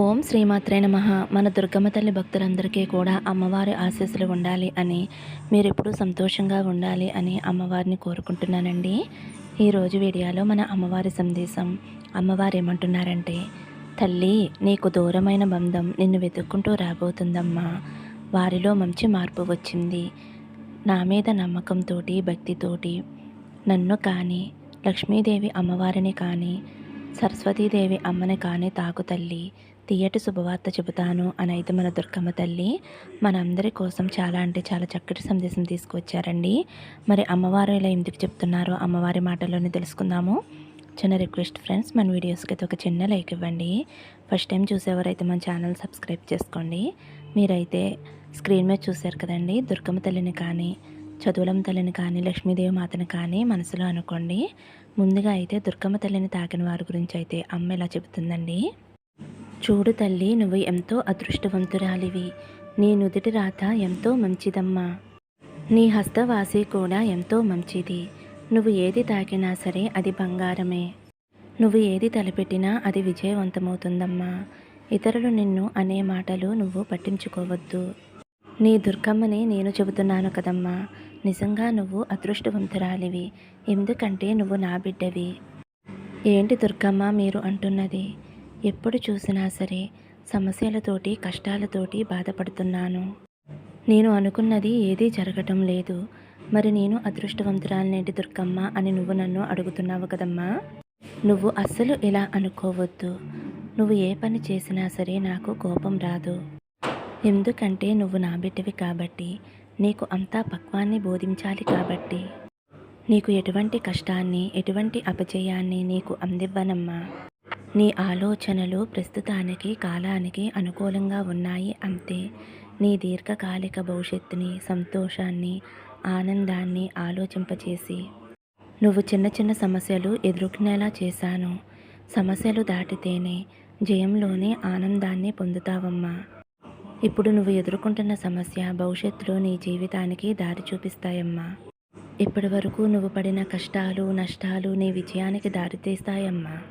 ఓం శ్రీమాత్రే నమ. మన దుర్గమ్మ తల్లి భక్తులందరికీ కూడా అమ్మవారి ఆశీస్సులు ఉండాలి అని మీరు ఎప్పుడూ సంతోషంగా ఉండాలి అని అమ్మవారిని కోరుకుంటున్నానండి. ఈరోజు వీడియోలో మన అమ్మవారి సందేశం అమ్మవారు ఏమంటున్నారంటే తల్లి నీకు దూరమైన బంధం నిన్ను వెతుక్కుంటూ రాబోతుందమ్మా. వారిలో మంచి మార్పు వచ్చింది. నా మీద నమ్మకంతో భక్తితోటి నన్ను కానీ లక్ష్మీదేవి అమ్మవారిని కానీ సరస్వతీదేవి అమ్మని కానీ తాకు తల్లి. తీయటి శుభవార్త చెబుతాను అని అయితే మన దుర్గమ్మ తల్లి మనందరి కోసం చాలా అంటే చాలా చక్కటి సందేశం తీసుకువచ్చారండి మరి అమ్మవారు ఇలా ఎందుకు చెప్తున్నారో అమ్మవారి మాటల్లోనే తెలుసుకుందాము. చిన్న రిక్వెస్ట్ ఫ్రెండ్స్ మన వీడియోస్కి అయితే ఒక చిన్న లైక్ ఇవ్వండి. ఫస్ట్ టైం చూసేవారైతే మన ఛానల్ సబ్స్క్రైబ్ చేసుకోండి. మీరైతే స్క్రీన్ మీద చూశారు కదండి దుర్గమ్మ తల్లిని కానీ చదువులమ్మ తల్లిని కానీ లక్ష్మీదేవి మాతను కానీ మనసులో అనుకోండి. ముందుగా అయితే దుర్గమ్మ తల్లిని తాకిన వారి గురించి అయితే అమ్మ ఇలా చెబుతుందండి. చూడు తల్లి నువ్వు ఎంతో అదృష్టవంతురాలివి. నీ నుదుటి రాత ఎంతో మంచిదమ్మా. నీ హస్తవాసి కూడా ఎంతో మంచిది. నువ్వు ఏది తాకినా సరే అది బంగారమే. నువ్వు ఏది తలపెట్టినా అది విజయవంతమవుతుందమ్మా. ఇతరులు నిన్ను అనే మాటలు నువ్వు పట్టించుకోవద్దు. నీ దుర్గమ్మని నేను చెబుతున్నాను కదమ్మా. నిజంగా నువ్వు అదృష్టవంతురాలివి. ఎందుకంటే నువ్వు నా బిడ్డవి. ఏంటి దుర్గమ్మ మీరు అంటున్నది? ఎప్పుడు చూసినా సరే సమస్యలతోటి కష్టాలతోటి బాధపడుతున్నాను. నేను అనుకున్నది ఏదీ జరగటం లేదు. మరి నేను అదృష్టవంతురాలనేటి దుర్గమ్మ అని నువ్వు నన్ను అడుగుతున్నావు కదమ్మా? నువ్వు అస్సలు ఇలా అనుకోవద్దు. నువ్వు ఏ పని చేసినా సరే నాకు కోపం రాదు. ఎందుకంటే నువ్వు నా బిడ్డవి కాబట్టి నీకు అంతా పక్వాన్ని బోధించాలి కాబట్టి. నీకు ఎటువంటి కష్టాన్ని ఎటువంటి అపజయాన్ని నీకు అందివ్వనమ్మా. నీ ఆలోచనలు ప్రస్తుతానికి కాలానికి అనుకూలంగా ఉన్నాయి అంతే. నీ దీర్ఘకాలిక భవిష్యత్తుని సంతోషాన్ని ఆనందాన్ని ఆలోచింపచేసి. నువ్వు చిన్న చిన్న సమస్యలు ఎదుర్కొనేలా చేశాను. సమస్యలు దాటితేనే జయంలోనే ఆనందాన్ని పొందుతావమ్మా. ఇప్పుడు నువ్వు ఎదుర్కొంటున్న సమస్య భవిష్యత్తులో నీ జీవితానికి దారి చూపిస్తాయమ్మా. ఇప్పటి వరకు నువ్వు పడిన కష్టాలు నష్టాలు నీ విజయానికి దారితీస్తాయమ్మా.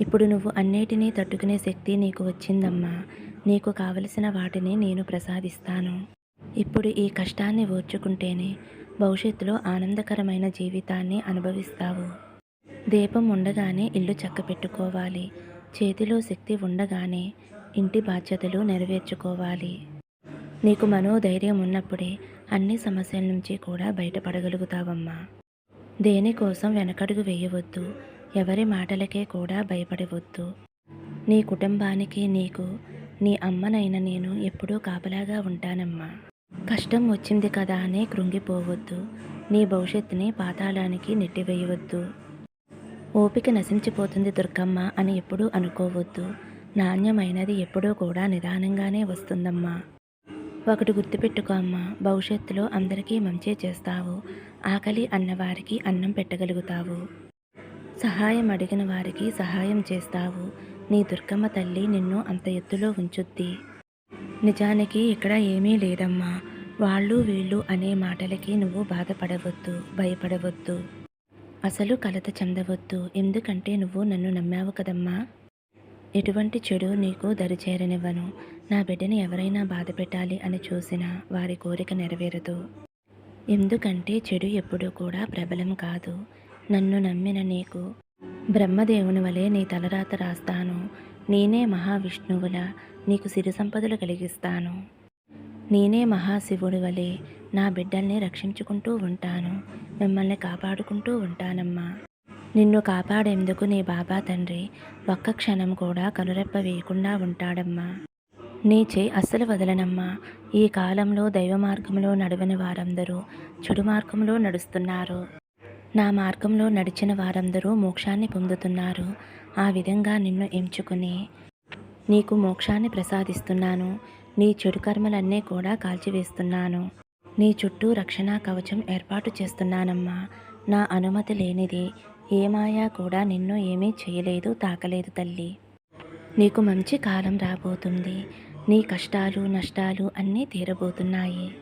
ఇప్పుడు నువ్వు అన్నిటినీ తట్టుకునే శక్తి నీకు వచ్చిందమ్మా. నీకు కావలసిన వాటిని నేను ప్రసాదిస్తాను. ఇప్పుడు ఈ కష్టాన్ని ఓర్చుకుంటేనే భవిష్యత్తులో ఆనందకరమైన జీవితాన్ని అనుభవిస్తావు. దీపం ఉండగానే ఇల్లు చక్కపెట్టుకోవాలి. చేతిలో శక్తి ఉండగానే ఇంటి బాధ్యతలు నెరవేర్చుకోవాలి. నీకు మనోధైర్యం ఉన్నప్పుడే అన్ని సమస్యల నుంచి కూడా బయటపడగలుగుతావమ్మా. దేనికోసం వెనకడుగు వేయవద్దు. ఎవరి మాటలకే కూడా భయపడవద్దు. నీ కుటుంబానికి నీకు నీ అమ్మనైన నేను ఎప్పుడూ కాపలాగా ఉంటానమ్మా. కష్టం వచ్చింది కదా అని కృంగిపోవద్దు. నీ భవిష్యత్తుని పాతాళానికి నెట్టివేయవద్దు. ఓపిక నశించిపోతుంది దుర్గమ్మ అని ఎప్పుడూ అనుకోవద్దు. నాణ్యమైనది ఎప్పుడూ కూడా నిదానంగానే వస్తుందమ్మా. ఒకటి గుర్తుపెట్టుకో అమ్మా భవిష్యత్తులో అందరికీ మంచి చేస్తావు. ఆకలి అన్నవారికి అన్నం పెట్టగలుగుతావు. సహాయం అడిగిన వారికి సహాయం చేస్తావు. నీ దుర్గమ్మ తల్లి నిన్ను అంత ఎత్తులో ఉంచుద్ది. నిజానికి ఇక్కడ ఏమీ లేదమ్మా. వాళ్ళు వీళ్ళు అనే మాటలకి నువ్వు బాధపడవద్దు భయపడవద్దు. అసలు కలత చెందవద్దు. ఎందుకంటే నువ్వు నన్ను నమ్మావు కదమ్మా. ఎటువంటి చెడు నీకు దరిచేరనివ్వను. నా బిడ్డని ఎవరైనా బాధ పెట్టాలి అని చూసినా వారి కోరిక నెరవేరదు. ఎందుకంటే చెడు ఎప్పుడూ కూడా ప్రబలం కాదు. నన్ను నమ్మిన నీకు బ్రహ్మదేవుని వలె నీ తలరాత రాస్తాను. నేనే మహావిష్ణువుల నీకు సిరి సంపదలు కలిగిస్తాను. నేనే మహాశివుడి వలె నా బిడ్డల్ని రక్షించుకుంటూ ఉంటాను. మిమ్మల్ని కాపాడుకుంటూ ఉంటానమ్మా. నిన్ను కాపాడేందుకు నీ బాబా తండ్రి ఒక్క క్షణం కూడా కనురెప్ప వేయకుండా ఉంటాడమ్మా. నీ చే అస్సలు వదలనమ్మా. ఈ కాలంలో దైవ మార్గంలో నడవని వారందరూ చెడు మార్గంలో నడుస్తున్నారు. నా మార్గంలో నడిచిన వారందరూ మోక్షాన్ని పొందుతున్నారు. ఆ విధంగా నిన్ను ఎంచుకుని నీకు మోక్షాన్ని ప్రసాదిస్తున్నాను. నీ చెడు కర్మలన్నీ కూడా కాల్చివేస్తున్నాను. నీ చుట్టూ రక్షణ కవచం ఏర్పాటు చేస్తున్నానమ్మా. నా అనుమతి లేనిది ఏమాయా కూడా నిన్ను ఏమీ చేయలేదు తాకలేదు తల్లి. నీకు మంచి కాలం రాబోతుంది. నీ కష్టాలు నష్టాలు అన్నీ తీరబోతున్నాయి.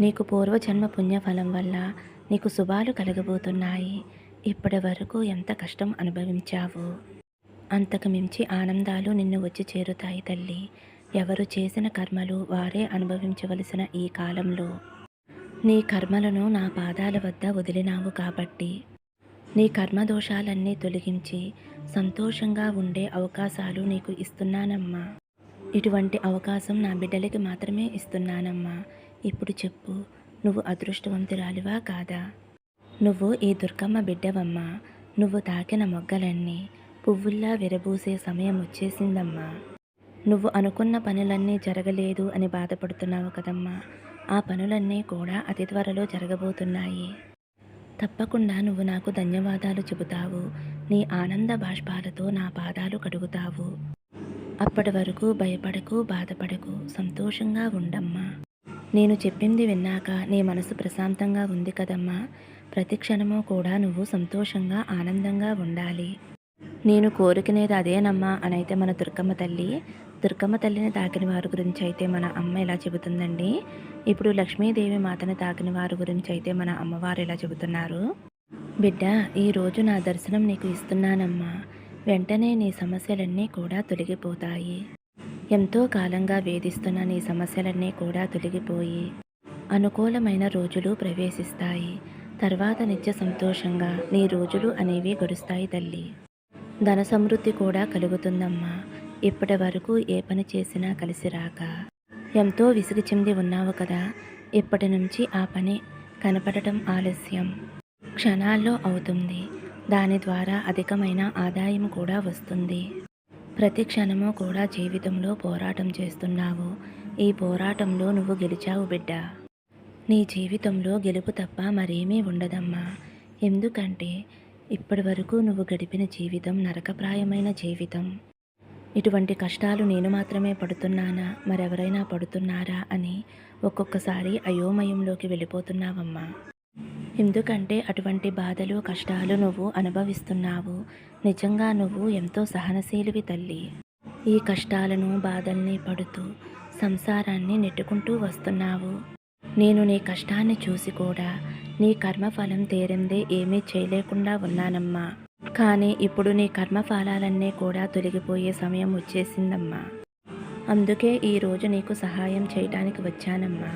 నీకు పూర్వజన్మ పుణ్యఫలం వల్ల నీకు శుభాలు కలగబోతున్నాయి. ఇప్పటి వరకు ఎంత కష్టం అనుభవించావు? అంతకు మించి ఆనందాలు నిన్ను వచ్చి చేరుతాయి తల్లి. ఎవరు చేసిన కర్మలు వారే అనుభవించవలసిన ఈ కాలంలో. నీ కర్మలను నా పాదాల వద్ద వదిలినావు కాబట్టి. నీ కర్మదోషాలన్నీ తొలగించి సంతోషంగా ఉండే అవకాశాలు నీకు ఇస్తున్నానమ్మా. ఇటువంటి అవకాశం నా బిడ్డలకి మాత్రమే ఇస్తున్నానమ్మా. ఇప్పుడు చెప్పు నువ్వు అదృష్టవంతురాలివా కాదా? నువ్వు ఈ దుర్గమ్మ బిడ్డవమ్మా. నువ్వు తాకిన మొగ్గలన్నీ పువ్వుల్లా విరబూసే సమయం వచ్చేసిందమ్మా. నువ్వు అనుకున్న పనులన్నీ జరగలేదు అని బాధపడుతున్నావు కదమ్మా. ఆ పనులన్నీ కూడా అతి త్వరలో జరగబోతున్నాయి. తప్పకుండా నువ్వు నాకు ధన్యవాదాలు చెబుతావు. నీ ఆనంద బాష్పాలతో నా పాదాలు కడుగుతావు. అప్పటి వరకు భయపడకు బాధపడకు. సంతోషంగా ఉండమ్మా. నేను చెప్పింది విన్నాక నీ మనసు ప్రశాంతంగా ఉంది కదమ్మా. ప్రతి క్షణము కూడా నువ్వు సంతోషంగా ఆనందంగా ఉండాలి. నేను కోరుకునేది అదేనమ్మా అని అయితే మన దుర్గమ్మ తల్లి. దుర్గమ్మ తల్లిని తాకిన వారి గురించి అయితే మన అమ్మ ఇలా చెబుతుందండి. ఇప్పుడు లక్ష్మీదేవి మాతను తాకిన వారి గురించి అయితే మన అమ్మవారు ఇలా చెబుతున్నారు. బిడ్డ ఈరోజు నా దర్శనం నీకు ఇస్తున్నానమ్మా. వెంటనే నీ సమస్యలన్నీ కూడా తొలగిపోతాయి. ఎంతో కాలంగా వేధిస్తున్న నీ సమస్యలన్నీ కూడా తొలగిపోయి అనుకూలమైన రోజులు ప్రవేశిస్తాయి. తర్వాత నిత్య సంతోషంగా నీ రోజులు అనేవి గడుస్తాయి తల్లి. ధన సమృద్ధి కూడా కలుగుతుందమ్మా. ఇప్పటి వరకు ఏ పని చేసినా కలిసి రాక. ఎంతో విసిగి చెంది ఉన్నావు కదా. ఇప్పటి నుంచి ఆ పని కనపడటం ఆలస్యం. క్షణాల్లో అవుతుంది. దాని ద్వారా అధికమైన ఆదాయం కూడా వస్తుంది. ప్రతి క్షణము కూడా జీవితంలో పోరాటం చేస్తున్నావు. ఈ పోరాటంలో నువ్వు గెలిచావు బిడ్డ. నీ జీవితంలో గెలుపు తప్ప మరేమీ ఉండదమ్మా. ఎందుకంటే ఇప్పటి వరకు నువ్వు గడిపిన జీవితం నరకప్రాయమైన జీవితం. ఇటువంటి కష్టాలు నేను మాత్రమే పడుతున్నానా? మరెవరైనా పడుతున్నారా? అని ఒక్కొక్కసారి అయోమయంలోకి వెళ్ళిపోతున్నావమ్మా. ఎందుకంటే అటువంటి బాధలు కష్టాలు నువ్వు అనుభవిస్తున్నావు. నిజంగా నువ్వు ఎంతో సహనశీలివి తల్లి. ఈ కష్టాలను బాధల్ని పడుతూ సంసారాన్ని నెట్టుకుంటూ వస్తున్నావు. నేను నీ కష్టాన్ని చూసి కూడా నీ కర్మఫలం తీరిందే ఏమీ చేయలేకుండా ఉన్నానమ్మా. కానీ ఇప్పుడు నీ కర్మఫలాలన్నీ కూడా తొలగిపోయే సమయం వచ్చేసిందమ్మా. అందుకే ఈరోజు నీకు సహాయం చేయడానికి వచ్చానమ్మా.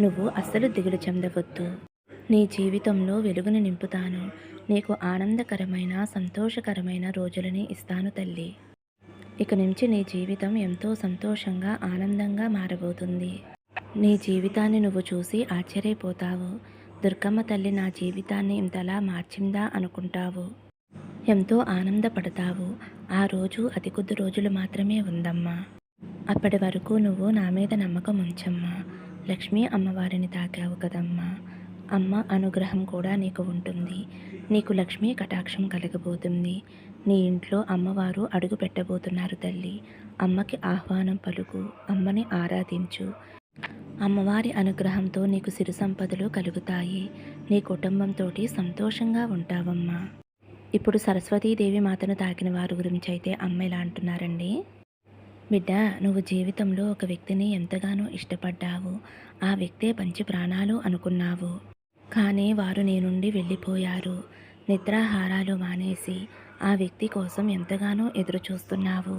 నువ్వు అస్సలు దిగులు చెందవద్దు. నీ జీవితంలో వెలుగుని నింపుతాను. నీకు ఆనందకరమైన సంతోషకరమైన రోజులని ఇస్తాను తల్లి. ఇక నుంచి నీ జీవితం ఎంతో సంతోషంగా ఆనందంగా మారబోతుంది. నీ జీవితాన్ని నువ్వు చూసి ఆశ్చర్యపోతావు. దుర్గమ్మ తల్లి నా జీవితాన్ని ఇంతలా మార్చిందా అనుకుంటావు. ఎంతో ఆనందపడతావు. ఆ రోజు అతి కొద్ది రోజులు మాత్రమే ఉందమ్మా. అప్పటి వరకు నువ్వు నా మీద నమ్మకం ఉంచమ్మా. లక్ష్మీ అమ్మవారిని తాకావు కదమ్మా. అమ్మ అనుగ్రహం కూడా నీకు ఉంటుంది. నీకు లక్ష్మీ కటాక్షం కలగబోతుంది. నీ ఇంట్లో అమ్మవారు అడుగు పెట్టబోతున్నారు తల్లి. అమ్మకి ఆహ్వానం పలుకు. అమ్మని ఆరాధించు. అమ్మవారి అనుగ్రహంతో నీకు సిరు సంపదలు కలుగుతాయి. నీ కుటుంబంతో సంతోషంగా ఉంటావమ్మా. ఇప్పుడు సరస్వతీదేవి మాతను తాకిన వారి గురించి అయితే అమ్మ ఇలా అంటున్నారండి. బిడ్డ నువ్వు జీవితంలో ఒక వ్యక్తిని ఎంతగానో ఇష్టపడ్డావు. ఆ వ్యక్తే పంచి ప్రాణాలు అనుకున్నావు. కానీ వారు నీ నుండి వెళ్ళిపోయారు. నిద్రాహారాలు మానేసి ఆ వ్యక్తి కోసం ఎంతగానో ఎదురుచూస్తున్నావు.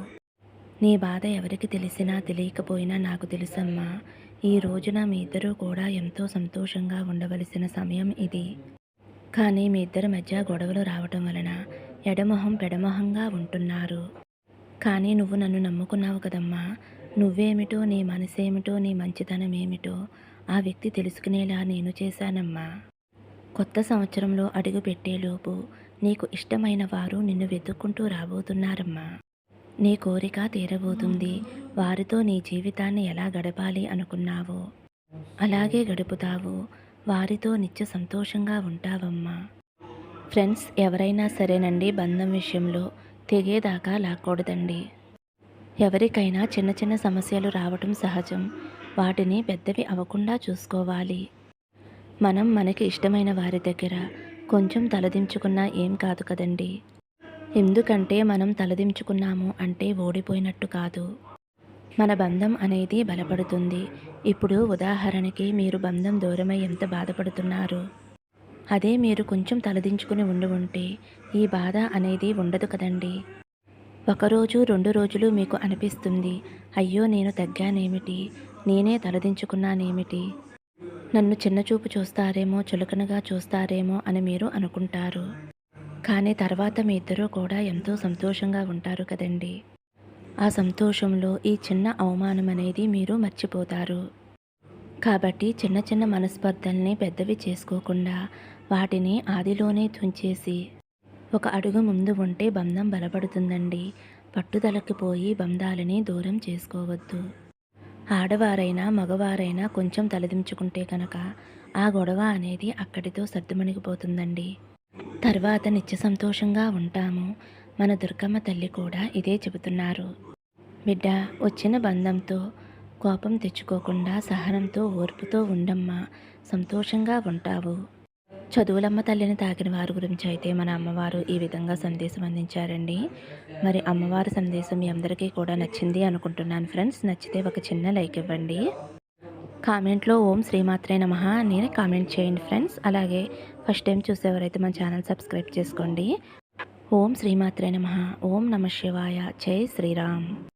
నీ బాధ ఎవరికి తెలిసినా తెలియకపోయినా నాకు తెలుసమ్మా. ఈ రోజున మీ ఇద్దరూ కూడా ఎంతో సంతోషంగా ఉండవలసిన సమయం ఇది. కానీ మీ ఇద్దరి మధ్య గొడవలు రావటం వలన ఎడమొహం పెడమొహంగా ఉంటున్నారు. కానీ నువ్వు నన్ను నమ్ముకున్నావు కదమ్మా. నువ్వేమిటో నీ మనసేమిటో నీ మంచితనం ఏమిటో ఆ వ్యక్తి తెలుసుకునేలా నేను చేశానమ్మా. కొత్త సంవత్సరంలో అడుగు పెట్టేలోపు నీకు ఇష్టమైన వారు నిన్ను వెతుక్కుంటూ రాబోతున్నారమ్మా. నీ కోరిక తీరబోతుంది. వారితో నీ జీవితాన్ని ఎలా గడపాలి అనుకున్నావో అలాగే గడుపుతావు. వారితో నిత్య సంతోషంగా ఉంటావమ్మా. ఫ్రెండ్స్ ఎవరైనా సరేనండి బంధం విషయంలో తెగేదాకా లాక్కూడదండి. ఎవరికైనా చిన్న చిన్న సమస్యలు రావటం సహజం. వాటిని పెద్దవి అవ్వకుండా చూసుకోవాలి. మనం మనకి ఇష్టమైన వారి దగ్గర కొంచెం తలదించుకున్నా ఏం కాదు కదండి. ఎందుకంటే మనం తలదించుకున్నాము అంటే ఓడిపోయినట్టు కాదు. మన బంధం అనేది బలపడుతుంది. ఇప్పుడు ఉదాహరణకి మీరు బంధం దూరమై ఎంత బాధపడుతున్నారు? అదే మీరు కొంచెం తలదించుకుని ఉండి ఉంటే ఈ బాధ అనేది ఉండదు కదండి. ఒకరోజు రెండు రోజులు మీకు అనిపిస్తుంది అయ్యో నేను తగ్గానేమిటి? నేనే తలదించుకున్నానేమిటి? నన్ను చిన్నచూపు చూస్తారేమో చులకనగా చూస్తారేమో అని మీరు అనుకుంటారు. కానీ తర్వాత మీ ఇద్దరూ కూడా ఎంతో సంతోషంగా ఉంటారు కదండి. ఆ సంతోషంలో ఈ చిన్న అవమానం అనేది మీరు మర్చిపోతారు. కాబట్టి చిన్న చిన్న మనస్పర్ధల్ని పెద్దవి చేసుకోకుండా వాటిని ఆదిలోనే తుంచేసి ఒక అడుగు ముందు ఉంటే బంధం బలపడుతుందండి. పట్టుదలకి పోయి బంధాలని దూరం చేసుకోవద్దు. ఆడవారైనా మగవారైనా కొంచెం తలదించుకుంటే కనుక ఆ గొడవ అనేది అక్కడితో సర్దుమణిగిపోతుందండి. తర్వాత నిత్య సంతోషంగా ఉంటాము. మన దుర్గమ్మ తల్లి కూడా ఇదే చెబుతున్నారు. బిడ్డ వచ్చిన బంధంతో కోపం తెచ్చుకోకుండా సహనంతో ఓర్పుతో ఉండమ్మా. సంతోషంగా ఉంటావు. చదువులమ్మ తల్లిని తాకిన వారి గురించి అయితే మన అమ్మవారు ఈ విధంగా సందేశం అందించారండి. మరి అమ్మవారి సందేశం మీ అందరికీ కూడా నచ్చింది అనుకుంటున్నాను ఫ్రెండ్స్. నచ్చితే ఒక చిన్న లైక్ ఇవ్వండి. కామెంట్లో ఓం శ్రీమాత్రే నమ అని కామెంట్ చేయండి ఫ్రెండ్స్. అలాగే ఫస్ట్ టైం చూసేవారైతే మన ఛానల్ సబ్స్క్రైబ్ చేసుకోండి. ఓం శ్రీమాత్రే నమ. ఓం నమ శివాయ. జై శ్రీరామ్.